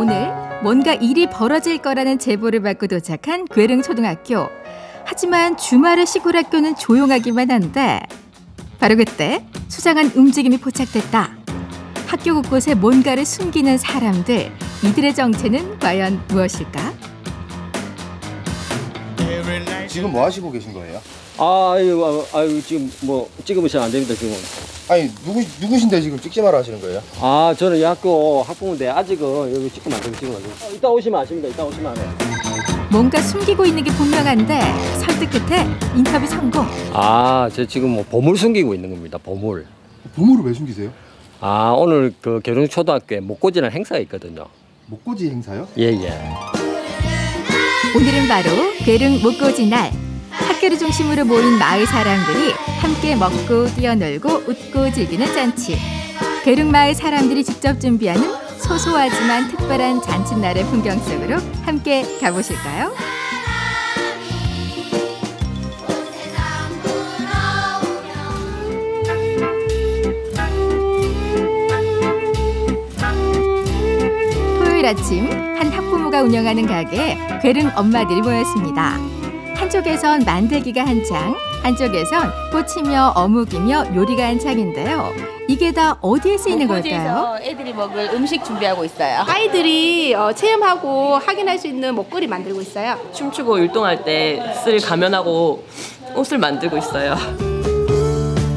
오늘 뭔가 일이 벌어질 거라는 제보를 받고 도착한 괴릉 초등학교. 하지만 주말에 시골 학교는 조용하기만 한데 바로 그때 수상한 움직임이 포착됐다. 학교 곳곳에 뭔가를 숨기는 사람들. 이들의 정체는 과연 무엇일까? 지금 뭐 하시고 계신 거예요? 아유, 아유, 지금 뭐 찍으면 안 됩니다, 지금. 아니 누구 누구신데 지금 찍지 마라 하시는 거예요? 아, 저는 이 학교 학부모인데 아직은 여기 찍으면 안안 돼요. 어, 이따 오시면 아십니다, 이따 오시면 안 돼요. 뭔가 숨기고 있는 게 분명한데 설득 끝에 인터뷰 성공. 아, 저 지금 뭐 보물 숨기고 있는 겁니다, 보물. 보물을 왜 숨기세요? 아, 오늘 그 계룡 초등학교에 목고지라는 행사가 있거든요. 목고지 행사요? 예, 예. 오늘은 바로 괴릉 목고지 날. 학교를 중심으로 모인 마을 사람들이 함께 먹고 뛰어놀고 웃고 즐기는 잔치. 괴릉 마을 사람들이 직접 준비하는 소소하지만 특별한 잔칫날의 풍경 속으로 함께 가보실까요? 토요일 아침 한 운영하는 가게에 괴릉 엄마들이 모였습니다. 한쪽에선 만들기가 한창, 한쪽에선 꽃이며 어묵이며 요리가 한창인데요. 이게 다 어디에 쓰이는 걸까요? 목고지에서 애들이 먹을 음식 준비하고 있어요. 아이들이 어, 체험하고 확인할 수 있는 먹거리 만들고 있어요. 춤추고 율동할 때 쓸 가면하고 옷을 만들고 있어요.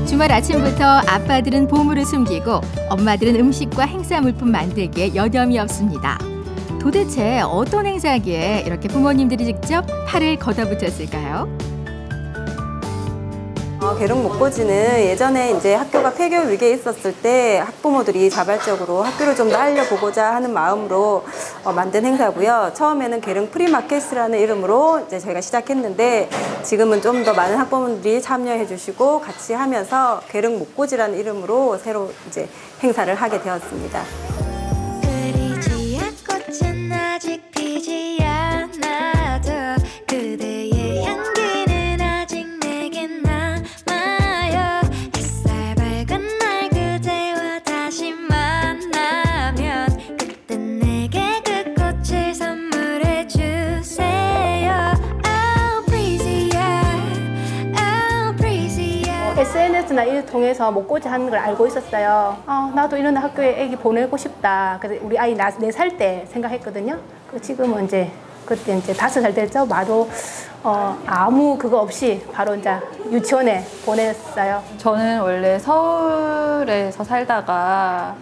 주말 아침부터 아빠들은 보물을 숨기고 엄마들은 음식과 행사 물품 만들기에 여념이 없습니다. 도대체 어떤 행사기에 이렇게 부모님들이 직접 팔을 걷어붙였을까요? 어, 계룡 목고지는 예전에 이제 학교가 폐교 위기에 있었을 때 학부모들이 자발적으로 학교를 좀 더 알려보고자 하는 마음으로 어, 만든 행사고요. 처음에는 계룡 프리마켓이라는 이름으로 이제 저희가 시작했는데 지금은 좀 더 많은 학부모들이 참여해 주시고 같이 하면서 계룡 목고지라는 이름으로 새로 이제 행사를 하게 되었습니다. 통해서 목고지 하는 걸 알고 있었어요. 아, 나도 이런 학교에 애기 보내고 싶다. 그래서 우리 아이 네 살 때 생각했거든요. 그 지금은 이제 그때 이제 다섯 살 됐죠. 마도 어, 아무 그거 없이 바로 이제 유치원에 보냈어요. 저는 원래 서울에서 살다가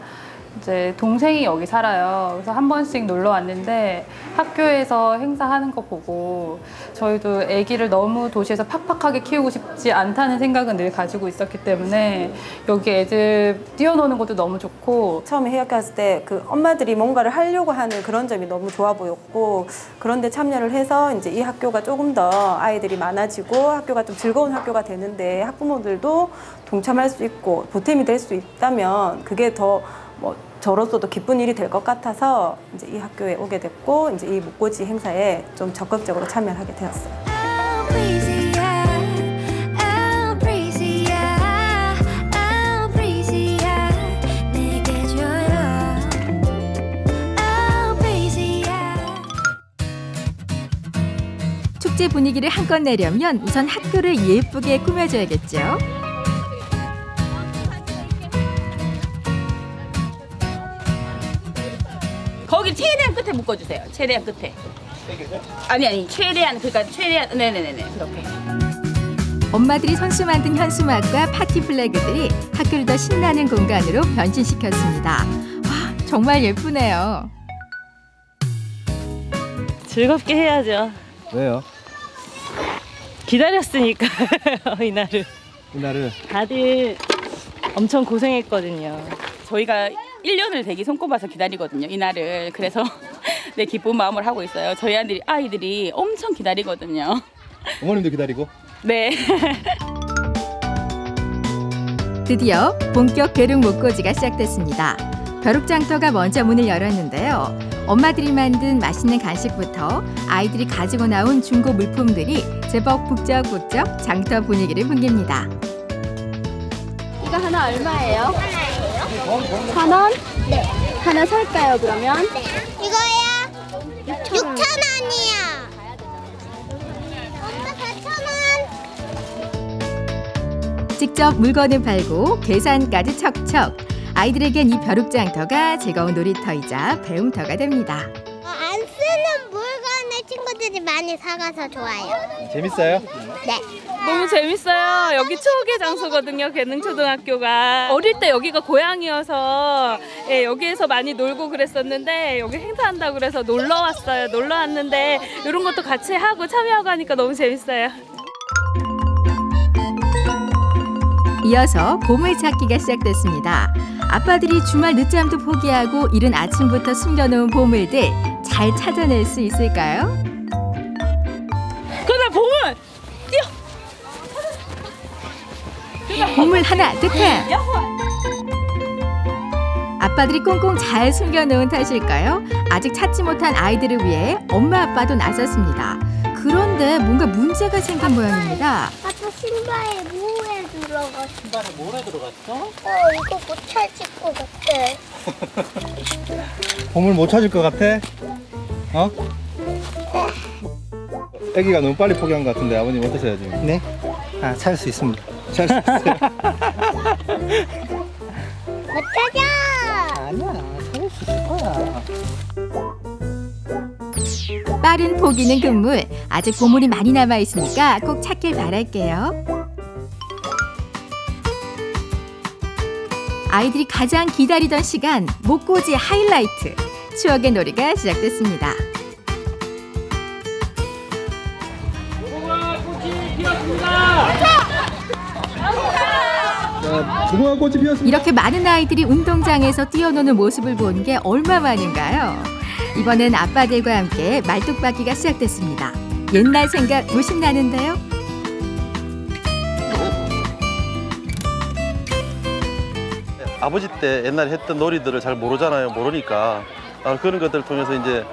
이제 동생이 여기 살아요. 그래서 한 번씩 놀러 왔는데 학교에서 행사하는 거 보고 저희도 아기를 너무 도시에서 팍팍하게 키우고 싶지 않다는 생각은 늘 가지고 있었기 때문에 여기 애들 뛰어노는 것도 너무 좋고 처음에 해약했을 때 그 엄마들이 뭔가를 하려고 하는 그런 점이 너무 좋아 보였고 그런데 참여를 해서 이제 이 학교가 조금 더 아이들이 많아지고 학교가 좀 즐거운 학교가 되는데 학부모들도 동참할 수 있고 보탬이 될 수 있다면 그게 더 뭐 저로서도 기쁜 일이 될 것 같아서 이제 이 학교에 오게 됐고 이제 이 목고지 행사에 좀 적극적으로 참여를 하게 되었어요. 축제 분위기를 한껏 내려면 우선 학교를 예쁘게 꾸며줘야겠죠. 거기 최대한 끝에 묶어주세요. 최대한 끝에. 아니 아니 최대한 그러니까 최대한 네네네네 그렇게. 엄마들이 손수 만든 현수막과 파티 플래그들이 학교를 더 신나는 공간으로 변신시켰습니다. 와, 정말 예쁘네요. 즐겁게 해야죠. 왜요? 기다렸으니까 이날을. 이날을 다들 엄청 고생했거든요. 저희가 1년을 되게 손꼽아서 기다리거든요. 이날을. 그래서 네 기쁜 마음을 하고 있어요. 저희 아이들이 아이들이 엄청 기다리거든요. 어머님도 기다리고 네. 드디어 본격 괴릉 목고지가 시작됐습니다. 벼룩장터가 먼저 문을 열었는데요. 엄마들이 만든 맛있는 간식부터 아이들이 가지고 나온 중고 물품들이 제법 북적북적 장터 분위기를 풍깁니다. 이거 하나 얼마예요? 천 원? 네. 하나 살까요, 그러면? 이거야 6천 원이야. 엄마 4천 원. 직접 물건을 팔고 계산까지 척척. 아이들에겐 이 벼룩장터가 즐거운 놀이터이자 배움터가 됩니다. 어, 안 쓰는 물건을 친구들이 많이 사가서 좋아요. 재밌어요? 네. 너무 재밌어요. 여기 추억의 장소거든요. 계능초등학교가 어릴 때 여기가 고향이어서 예, 여기에서 많이 놀고 그랬었는데 여기 행사한다고 그래서 놀러 왔어요. 놀러 왔는데 이런 것도 같이 하고 참여하고 하니까 너무 재밌어요. 이어서 보물 찾기가 시작됐습니다. 아빠들이 주말 늦잠도 포기하고 이른 아침부터 숨겨놓은 보물들 잘 찾아낼 수 있을까요? 보물 하나 득템! 아빠들이 꽁꽁 잘 숨겨놓은 탓일까요? 아직 찾지 못한 아이들을 위해 엄마 아빠도 나섰습니다. 그런데 뭔가 문제가 생긴 모양입니다. 아빠 신발에 뭐에 들어갔어? 신발에 모래 들어갔어? 어, 이거 못 찾을 것 같아. 보물 못 찾을 것 같아? 어? 아기가 너무 빨리 포기한 것 같은데 아버님 어떠세요 지금? 네? 아, 찾을 수 있습니다. 수 있어요? 못 찾아! 아니야, 찾을 수 있을 거야. 빠른 포기는 금물. 아직 보물이 많이 남아 있으니까 꼭 찾길 바랄게요. 아이들이 가장 기다리던 시간 목고지 하이라이트 추억의 놀이가 시작됐습니다. 무궁화 꽃이 피었습니다. 이렇게 많은 아이들이 운동장에서 뛰어노는 모습을 본 게 얼마만인가요? 이번엔 아빠들과 함께 말뚝박기가 시작됐습니다. 옛날 생각 무심 나는데요. 아버지 때 옛날에 했던 놀이들을 잘 모르잖아요. 모르니까 아, 그런 것들을 통해서 이제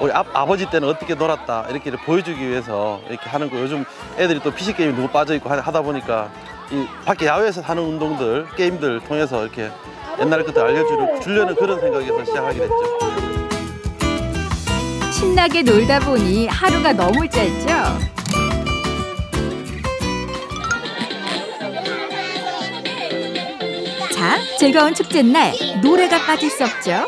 우리 아, 아버지 때는 어떻게 놀았다 이렇게 보여주기 위해서 이렇게 하는 거 요즘 애들이 또 PC 게임에 너무 빠져 있고 하다 보니까 이 밖에 야외에서 하는 운동들 게임들 통해서 이렇게 옛날 것들 알려주려는 그런 생각에서 시작하게 됐죠. 신나게 놀다 보니 하루가 너무 짧죠. 자, 즐거운 축제날 노래가 빠질 수 없죠.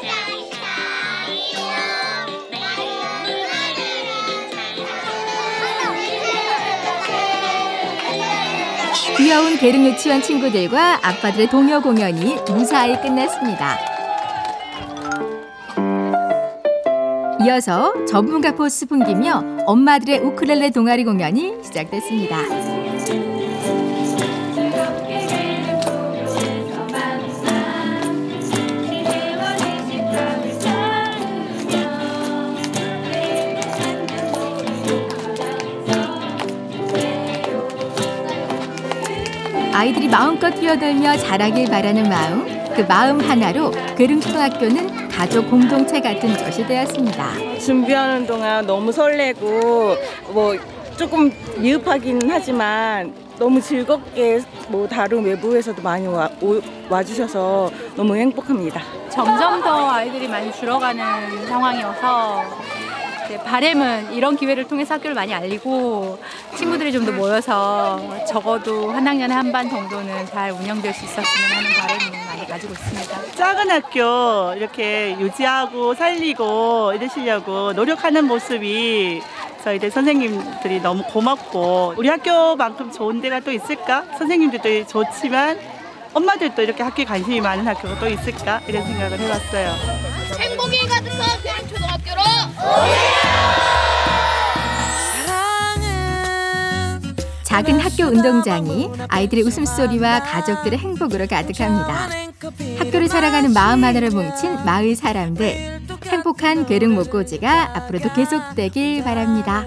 귀여운 계릉 유치원 친구들과 아빠들의 동요 공연이 무사히 끝났습니다. 이어서 전문가 포스 풍기며 엄마들의 우쿨렐레 동아리 공연이 시작됐습니다. 마음껏 뛰어들며 자라길 바라는 마음, 그 마음 하나로 괴릉초등학교는 가족 공동체 같은 것이 되었습니다. 준비하는 동안 너무 설레고 뭐 조금 미흡하긴 하지만 너무 즐겁게 뭐 다른 외부에서도 많이 와, 오- 와주셔서 너무 행복합니다. 점점 더 아이들이 많이 줄어가는 상황이어서 바램은 이런 기회를 통해서 학교를 많이 알리고 친구들이 좀 더 모여서 적어도 한 학년에 한 반 정도는 잘 운영될 수 있었으면 하는 바람을 많이 가지고 있습니다. 작은 학교 이렇게 유지하고 살리고 이러시려고 노력하는 모습이 저희들 선생님들이 너무 고맙고 우리 학교만큼 좋은 데가 또 있을까? 선생님들도 좋지만 엄마들도 이렇게 학교에 관심이 많은 학교가 또 있을까? 이런 생각을 해봤어요. 행복이 가득한 괴릉초등학교로! 작은 학교 운동장이 아이들의 웃음소리와 가족들의 행복으로 가득합니다. 학교를 살아가는 마음 하나를 뭉친 마을 사람들. 행복한 괴릉 목고지가 앞으로도 계속되길 바랍니다.